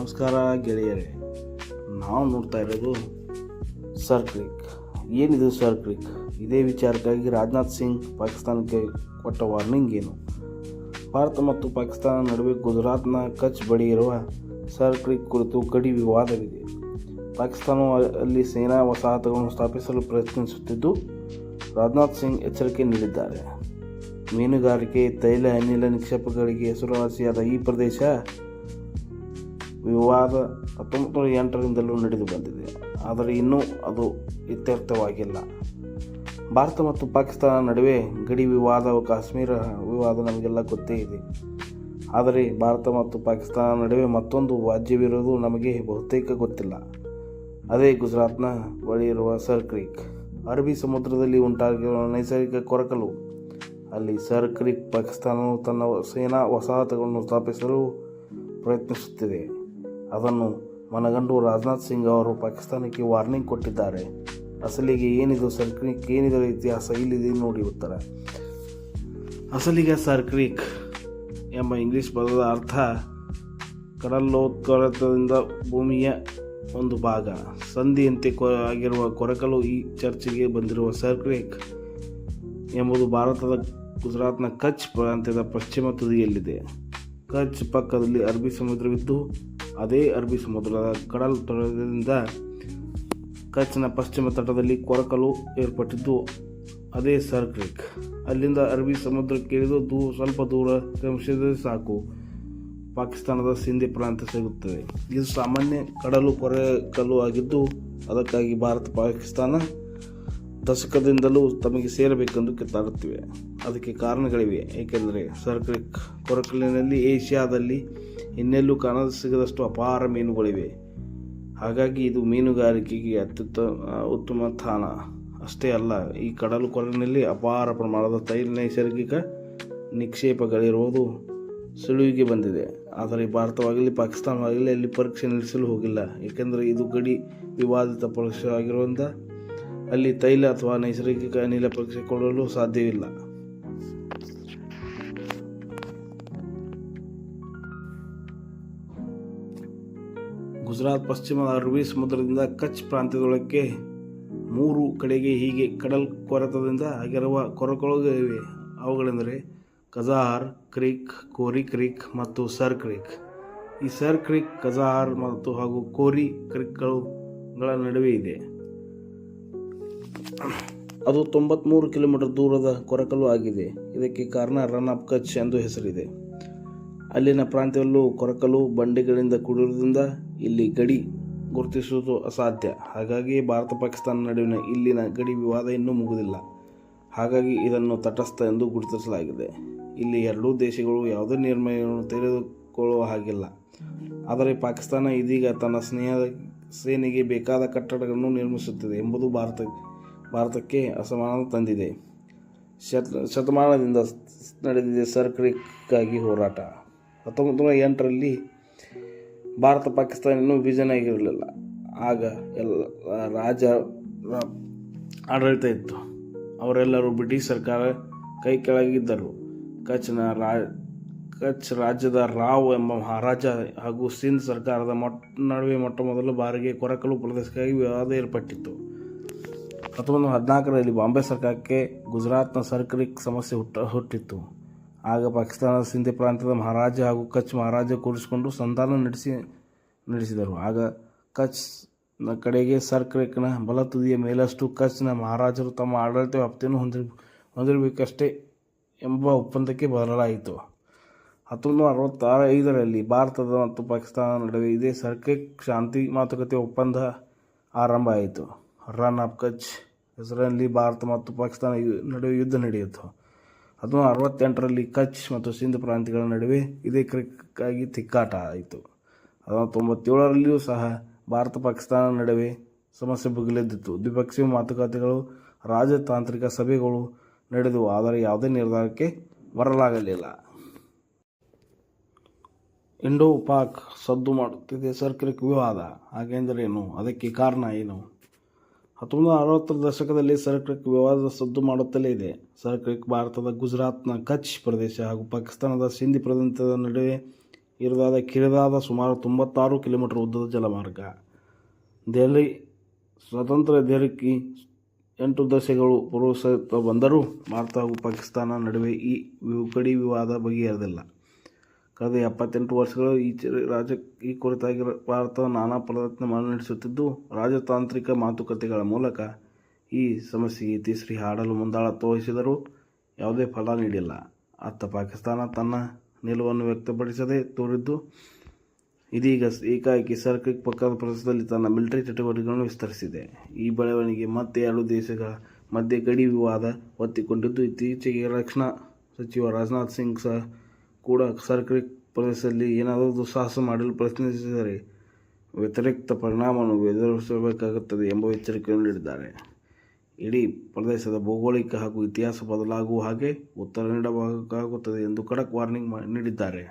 ನಮಸ್ಕಾರ ಗೆಳೆಯರೇ. ನಾವು ನೋಡ್ತಾ ಇರೋದು ಸರ್ ಕ್ರಿಕ್ ಏನಿದು ಸರ್ ಕ್ರಿಕ್ ಇದೇ ವಿಚಾರಕ್ಕಾಗಿ ರಾಜನಾಥ್ ಸಿಂಗ್ ಪಾಕಿಸ್ತಾನಕ್ಕೆ ಕೊಟ್ಟ ವಾರ್ನಿಂಗ್ ಏನು? ಭಾರತ ಮತ್ತು ಪಾಕಿಸ್ತಾನ ನಡುವೆ ಗುಜರಾತ್ನ ಕಚ್ ಬಳಿ ಇರುವ ಸರ್ ಕ್ರಿಕ್ ಕುರಿತು ಕಡಿ ವಿವಾದವಿದೆ. ಪಾಕಿಸ್ತಾನವು ಅಲ್ಲಿ ಸೇನಾ ವಸಾಹತುಗಳನ್ನು ಸ್ಥಾಪಿಸಲು ಪ್ರಯತ್ನಿಸುತ್ತಿದ್ದು, ರಾಜನಾಥ್ ಸಿಂಗ್ ಎಚ್ಚರಿಕೆ ನೀಡಿದ್ದಾರೆ. ಮೀನುಗಾರಿಕೆ, ತೈಲ, ಅನಿಲ ನಿಕ್ಷೇಪಗಳಿಗೆ ಹೆಸರುವಾಸಿಯಾದ ಈ ಪ್ರದೇಶ ವಿವಾದ ಹತ್ತೊಂಬತ್ತು ನೂರ ಎಂಟರಿಂದಲೂ ನಡೆದು ಬಂದಿದೆ. ಆದರೆ ಇನ್ನೂ ಅದು ಇತ್ಯರ್ಥವಾಗಿಲ್ಲ. ಭಾರತ ಮತ್ತು ಪಾಕಿಸ್ತಾನ ನಡುವೆ ಗಡಿ ವಿವಾದ ಕಾಶ್ಮೀರ ವಿವಾದ ನಮಗೆಲ್ಲ ಗೊತ್ತೇ ಇದೆ. ಆದರೆ ಭಾರತ ಮತ್ತು ಪಾಕಿಸ್ತಾನ ನಡುವೆ ಮತ್ತೊಂದು ವಾಜ್ಯವಿರೋದು ನಮಗೆ ಬಹುತೇಕ ಗೊತ್ತಿಲ್ಲ. ಅದೇ ಗುಜರಾತ್ನ ಬಳಿ ಇರುವ ಸರ್ ಕ್ರೀಕ್. ಅರಬ್ಬಿ ಸಮುದ್ರದಲ್ಲಿ ಉಂಟಾಗಿರುವ ನೈಸರ್ಗಿಕ ಕೊರಕಲು. ಅಲ್ಲಿ ಸರ್ ಕ್ರೀಕ್ ಪಾಕಿಸ್ತಾನವು ತನ್ನ ಸೇನಾ ವಸಾಹತುಗಳನ್ನು ಸ್ಥಾಪಿಸಲು ಪ್ರಯತ್ನಿಸುತ್ತಿದೆ. ಅದನ್ನು ಮನಗಂಡು ರಾಜನಾಥ್ ಸಿಂಗ್ ಅವರು ಪಾಕಿಸ್ತಾನಕ್ಕೆ ವಾರ್ನಿಂಗ್ ಕೊಟ್ಟಿದ್ದಾರೆ. ಅಸಲಿಗೆ ಏನಿದು ಸರ್ಕ್ರೀಕ್ ಏನಿದರ ಇತಿಹಾಸ ಇಲ್ಲಿದೆ ನೋಡಿ ಉತ್ತರ. ಅಸಲಿಗೆ ಸರ್ಕ್ರೀಕ್ ಎಂಬ ಇಂಗ್ಲಿಷ್ ಪದದ ಅರ್ಥ ಕಡಲೋತ್ಕರತದಿಂದ ಭೂಮಿಯ ಒಂದು ಭಾಗ. ಸಂಧಿಯಂತೆ ಕೊ ಆಗಿರುವ ಕೊರಕಲು ಈ ಚರ್ಚೆಗೆ ಬಂದಿರುವ ಸರ್ಕ್ರೇಕ್ ಎಂಬುದು ಭಾರತದ ಗುಜರಾತ್ನ ಕಚ್ ಪ್ರಾಂತ್ಯದ ಪಶ್ಚಿಮ ತುದಿಯಲ್ಲಿದೆ. ಕಚ್ ಪಕ್ಕದಲ್ಲಿ ಅರಬ್ಬಿ ಸಮುದ್ರವಿದ್ದು ಅದೇ ಅರಬ್ಬಿ ಸಮುದ್ರದ ಕಡಲ್ ತೊರೆದಿಂದ ಕಚ್ಚಿನ ಪಶ್ಚಿಮ ತಟದಲ್ಲಿ ಕೊರಕಲು ಏರ್ಪಟ್ಟಿದ್ದು ಅದೇ ಸರ್ಕ್ರಿಕ್ ಅಲ್ಲಿಂದ ಅರಬ್ಬಿ ಸಮುದ್ರಕ್ಕೆ ಇಳಿದು ದೂ, ಸ್ವಲ್ಪ ದೂರ ಕ್ರಮಿಸಿದರೆ ಸಾಕು. ಪಾಕಿಸ್ತಾನದ ಸಿಂಧಿ ಪ್ರಾಂತ್ಯ ಸಿಗುತ್ತದೆ. ಇದು ಸಾಮಾನ್ಯ ಕಡಲು ಕೊರಕಲು ಆಗಿದ್ದು, ಅದಕ್ಕಾಗಿ ಭಾರತ, ಪಾಕಿಸ್ತಾನ ದಶಕದಿಂದಲೂ ತಮಗೆ ಸೇರಬೇಕೆಂದು ಕಿತ್ತಾಡುತ್ತಿವೆ. ಅದಕ್ಕೆ ಕಾರಣಗಳಿವೆ. ಏಕೆಂದರೆ ಸರ್ಕ್ರಿಕ್ ಕೊರಕಲಿನಲ್ಲಿ ಏಷ್ಯಾದಲ್ಲಿ ಇನ್ನೆಲ್ಲೂ ಕಾಣದ ಸಿಗದಷ್ಟು ಅಪಾರ ಮೀನುಗಳಿವೆ. ಹಾಗಾಗಿ ಇದು ಮೀನುಗಾರಿಕೆಗೆ ಅತ್ಯುತ್ತ ಉತ್ತಮ ಸ್ಥಾನ ಅಷ್ಟೇ ಅಲ್ಲ, ಈ ಕಡಲು ಕೊರಲಿನಲ್ಲಿ ಅಪಾರ ಪ್ರಮಾಣದ ತೈಲ ನೈಸರ್ಗಿಕ ನಿಕ್ಷೇಪಗಳಿರುವುದು ಸುಳಿವಿಗೆ ಬಂದಿದೆ. ಆದರೆ ಭಾರತವಾಗಲಿ, ಪಾಕಿಸ್ತಾನವಾಗಲಿ ಅಲ್ಲಿ ಪರೀಕ್ಷೆ ನಡೆಸಲು ಹೋಗಿಲ್ಲ. ಏಕೆಂದರೆ ಇದು ಗಡಿ ವಿವಾದಿತ ಪ್ರದೇಶವಾಗಿರುವುದರಿಂದ ಅಲ್ಲಿ ತೈಲ ಅಥವಾ ನೈಸರ್ಗಿಕ ಅನಿಲ ಪರೀಕ್ಷೆ ಕೊಡಲು ಸಾಧ್ಯವಿಲ್ಲ. ಗುಜರಾತ್ ಪಶ್ಚಿಮ ಅರಬ್ಬಿ ಸಮುದ್ರದಿಂದ ಕಚ್ ಪ್ರಾಂತ್ಯದೊಳಕ್ಕೆ ಮೂರು ಕಡೆಗೆ ಹೀಗೆ ಕಡಲ್ ಕೊರೆತದಿಂದ ಆಗಿರುವ ಕೊರಕೊಳಗಳಿವೆ. ಅವುಗಳೆಂದರೆ ಕಜಾರ್ ಕ್ರೀಕ್, ಕೋರಿ ಕ್ರೀಕ್ ಮತ್ತು ಸರ್ ಕ್ರೀಕ್. ಈ ಸರ್ ಕ್ರೀಕ್ ಕಜಾರ್ ಮತ್ತು ಹಾಗೂ ಕೋರಿ ಕ್ರೀಕ್ಗಳ ನಡುವೆ ಇದೆ. ಅದು ತೊಂಬತ್ತ್ಮೂರು ಕಿಲೋಮೀಟರ್ ದೂರದ ಕೊರಕಲು ಆಗಿದೆ. ಇದಕ್ಕೆ ಕಾರಣ ರನ್ ಆಫ್ ಕಚ್ ಎಂದು ಹೆಸರಿದೆ. ಅಲ್ಲಿನ ಪ್ರಾಂತ್ಯವೆಲ್ಲೂ ಕೊರಕಲು ಬಂಡೆಗಳಿಂದ ಕೂಡಿರುವುದರಿಂದ ಇಲ್ಲಿ ಗಡಿ ಗುರುತಿಸುವುದು ಅಸಾಧ್ಯ. ಹಾಗಾಗಿ ಭಾರತ ಪಾಕಿಸ್ತಾನ ನಡುವಿನ ಇಲ್ಲಿನ ಗಡಿ ವಿವಾದ ಇನ್ನೂ ಮುಗಿದಿಲ್ಲ. ಹಾಗಾಗಿ ಇದನ್ನು ತಟಸ್ಥ ಎಂದು ಗುರುತಿಸಲಾಗಿದೆ. ಇಲ್ಲಿ ಎರಡೂ ದೇಶಗಳು ಯಾವುದೇ ನಿರ್ಣಯವನ್ನು ತೆಗೆದುಕೊಳ್ಳುವ ಹಾಗಿಲ್ಲ. ಆದರೆ ಪಾಕಿಸ್ತಾನ ಇದೀಗ ತನ್ನ ಸ್ನೇಹ ಸೇನೆಗೆ ಬೇಕಾದ ಕಟ್ಟಡಗಳನ್ನು ನಿರ್ಮಿಸುತ್ತಿದೆ ಎಂಬುದು ಭಾರತ, ಭಾರತಕ್ಕೆ ಅಸಮಾಧಾನ ತಂದಿದೆ. ಶತ, ಶತಮಾನದಿಂದ ನಡೆದಿದೆ ಸರ್ಕಾರಕ್ಕಾಗಿ ಹೋರಾಟ. ಹತ್ತೊಂಬತ್ತು ನೂರ ಎಂಟರಲ್ಲಿ ಭಾರತ ಪಾಕಿಸ್ತಾನ ಇನ್ನೂ ವಿಭಜನೆ ಆಗಿರಲಿಲ್ಲ ಆಗ ಎಲ್ಲ ರಾಜ ಆಡಳಿತ ಇತ್ತು. ಅವರೆಲ್ಲರೂ ಬ್ರಿಟಿಷ್ ಸರ್ಕಾರ ಕೈ ಕೆಳಗಿದ್ದರು. ಕಚ್ನ ರಾ, ಕಚ್ ರಾಜ್ಯದ ರಾವ್ ಎಂಬ ಮಹಾರಾಜ ಹಾಗೂ ಸಿಂಧ್ ಸರ್ಕಾರದ ಮೊಟ್ಟ ನಡುವೆ ಮೊಟ್ಟ ಮೊದಲು ಬಾರಿಗೆ ಕೊರಕಲು ಪ್ರದೇಶಕ್ಕಾಗಿ ವಿವಾದ ಏರ್ಪಟ್ಟಿತ್ತು. ಹತ್ತೊಂಬತ್ತು ನೂರ ಹದಿನಾಲ್ಕರಲ್ಲಿ ಬಾಂಬೆ ಸರ್ಕಾರಕ್ಕೆ ಗುಜರಾತ್ನ ಸರ್ಕರಿ ಸಮಸ್ಯೆ ಹುಟ್ಟ, ಹುಟ್ಟಿತ್ತು. ಆಗ ಪಾಕಿಸ್ತಾನದ ಸಿಂಧಿ ಪ್ರಾಂತ್ಯದ ಮಹಾರಾಜ ಹಾಗೂ ಕಚ್ ಮಹಾರಾಜ ಕೂಡಿಸಿಕೊಂಡು ಸಂಧಾನ ನಡೆಸಿ, ನಡೆಸಿದರು. ಆಗ ಕಚ್ನ ಕಡೆಗೆ ಸರ್ಕ್ರೇಕ್ನ ಬಲ ತುದಿಯ ಮೇಲಷ್ಟು ಕಚ್ನ ಮಹಾರಾಜರು ತಮ್ಮ ಆಡಳಿತ ವ್ಯಾಪ್ತಿಯನ್ನು ಹೊಂದಿರ, ಹೊಂದಿರಬೇಕಷ್ಟೇ ಎಂಬ ಒಪ್ಪಂದಕ್ಕೆ ಬದಲಾಯಿತು. ಹತ್ತೊಂಬತ್ತು ಅರವತ್ತಾರ ಐದರಲ್ಲಿ ಭಾರತದ ಮತ್ತು ಪಾಕಿಸ್ತಾನ ನಡುವೆ ಇದೇ ಸರ್ಕೆ ಶಾಂತಿ ಮಾತುಕತೆ ಒಪ್ಪಂದ ಆರಂಭ ಆಯಿತು. ರನ್ ಆಫ್ ಕಚ್ ಹೆಸರಲ್ಲಿ ಭಾರತ ಮತ್ತು ಪಾಕಿಸ್ತಾನ ನಡುವೆ ಯುದ್ಧ ನಡೆಯಿತು. ಹತ್ತೊಂಬತ್ತು ಅರವತ್ತೆಂಟರಲ್ಲಿ ಕಚ್ ಮತ್ತು ಸಿಂಧ್ ಪ್ರಾಂತ್ಯಗಳ ನಡುವೆ ಇದೇ ಕ್ರಿಕ್ಕಾಗಿ ತಿಕ್ಕಾಟ ಆಯಿತು. ಹತ್ತೊಂಬತ್ತು ತೊಂಬತ್ತೇಳರಲ್ಲಿಯೂ ಸಹ ಭಾರತ ಪಾಕಿಸ್ತಾನ ನಡುವೆ ಸಮಸ್ಯೆ ಬುಗಿಲೆದ್ದಿತ್ತು ದ್ವಿಪಕ್ಷೀಯ ಮಾತುಕತೆಗಳು, ರಾಜತಾಂತ್ರಿಕ ಸಭೆಗಳು ನಡೆದವು, ಆದರೆ ಯಾವುದೇ ನಿರ್ಧಾರಕ್ಕೆ ಬರಲಾಗಲಿಲ್ಲ. ಇಂಡೋ ಪಾಕ್ ಸದ್ದು ಮಾಡುತ್ತಿದೆ. ಸರ್ಕಾರಕ್ಕೆ ವಿವಾದ. ಹಾಗೆಂದರೇನು ಅದಕ್ಕೆ ಕಾರಣ ಏನು? ಹತ್ತೊಂಬತ್ತು ಅರವತ್ತರ ದಶಕದಲ್ಲಿ ಸರ್ಕ್ರಿಕ್ ವಿವಾದ ಸದ್ದು ಮಾಡುತ್ತಲೇ ಇದೆ. ಸರ್ಕ್ರಿಕ್ ಭಾರತದ ಗುಜರಾತ್ನ ಕಚ್ ಪ್ರದೇಶ ಹಾಗೂ ಪಾಕಿಸ್ತಾನದ ಸಿಂಧಿ ಪ್ರದೇಶದ ನಡುವೆ ಇರದಾದ ಕಿರಿದಾದ ಸುಮಾರು ತೊಂಬತ್ತಾರು ಕಿಲೋಮೀಟರ್ ಉದ್ದದ ಜಲಮಾರ್ಗ. ದೆಹಲಿ ಸ್ವತಂತ್ರ ದೇಹಕ್ಕೆ ಎಂಟು ದಶಕಗಳು ಪೂರ್ವಸ್ಥ ಬಂದರೂ ಭಾರತ ಹಾಗೂ ಪಾಕಿಸ್ತಾನ ನಡುವೆ ಈ ಕಡಿ ವಿವಾದ ಬಗೆಹರಿದಿಲ್ಲ. ಕಳೆದ ಎಪ್ಪತ್ತೆಂಟು ವರ್ಷಗಳು ಈ ರಾಜಕೀಯ ರಾಜ ಈ ಕುರಿತಾಗಿ ಭಾರತ ನಾನಾ ಪ್ರಯತ್ನ ನಡೆಸುತ್ತಿದ್ದು, ರಾಜತಾಂತ್ರಿಕ ಮಾತುಕತೆಗಳ ಮೂಲಕ ಈ ಸಮಸ್ಯೆಗೆ ಇತಿಶ್ರೀ ಹಾಡಲು ಮುಂದಾಳತ್ವ ವಹಿಸಿದರೂ ಯಾವುದೇ ಫಲ ನೀಡಿಲ್ಲ. ಅತ್ತ ಪಾಕಿಸ್ತಾನ ತನ್ನ ನಿಲುವನ್ನು ವ್ಯಕ್ತಪಡಿಸದೆ ತೋರಿದ್ದು, ಇದೀಗ ಏಕಾಏಕಿ ಸರ್ಕಿಕ್ ಪಕ್ಕದ ಪ್ರದೇಶದಲ್ಲಿ ತನ್ನ ಮಿಲಿಟರಿ ಚಟುವಟಿಕೆಗಳನ್ನು ವಿಸ್ತರಿಸಿದೆ. ಈ ಬೆಳವಣಿಗೆ ಮತ್ತೆ ಎರಡು ದೇಶಗಳ ಮಧ್ಯೆ ಗಡಿ ವಿವಾದ ಒತ್ತಿಕೊಂಡಿದ್ದು ಇತ್ತೀಚೆಗೆ ರಕ್ಷಣಾ ಸಚಿವ ರಾಜನಾಥ್ ಸಿಂಗ್ ಸಹ ಕೂಡ ಸರ್ಕಾರಿ ಪ್ರದೇಶದಲ್ಲಿ ಏನಾದರೂ ದುಸ್ಸಾಹಸ ಮಾಡಲು ಪ್ರಯತ್ನಿಸಿದರೆ ವ್ಯತಿರಿಕ್ತ ಪರಿಣಾಮವನ್ನು ಎದುರಿಸಬೇಕಾಗುತ್ತದೆ ಎಂಬ ಎಚ್ಚರಿಕೆಯನ್ನು ನೀಡಿದ್ದಾರೆ. ಇಡೀ ಪ್ರದೇಶದ ಭೌಗೋಳಿಕ ಹಾಗೂ ಇತಿಹಾಸ ಬದಲಾಗುವ ಹಾಗೆ ಉತ್ತರ ನೀಡಬೇಕಾಗುತ್ತದೆ ಎಂದು ಖಡಕ್ ವಾರ್ನಿಂಗ್ ನೀಡಿದ್ದಾರೆ.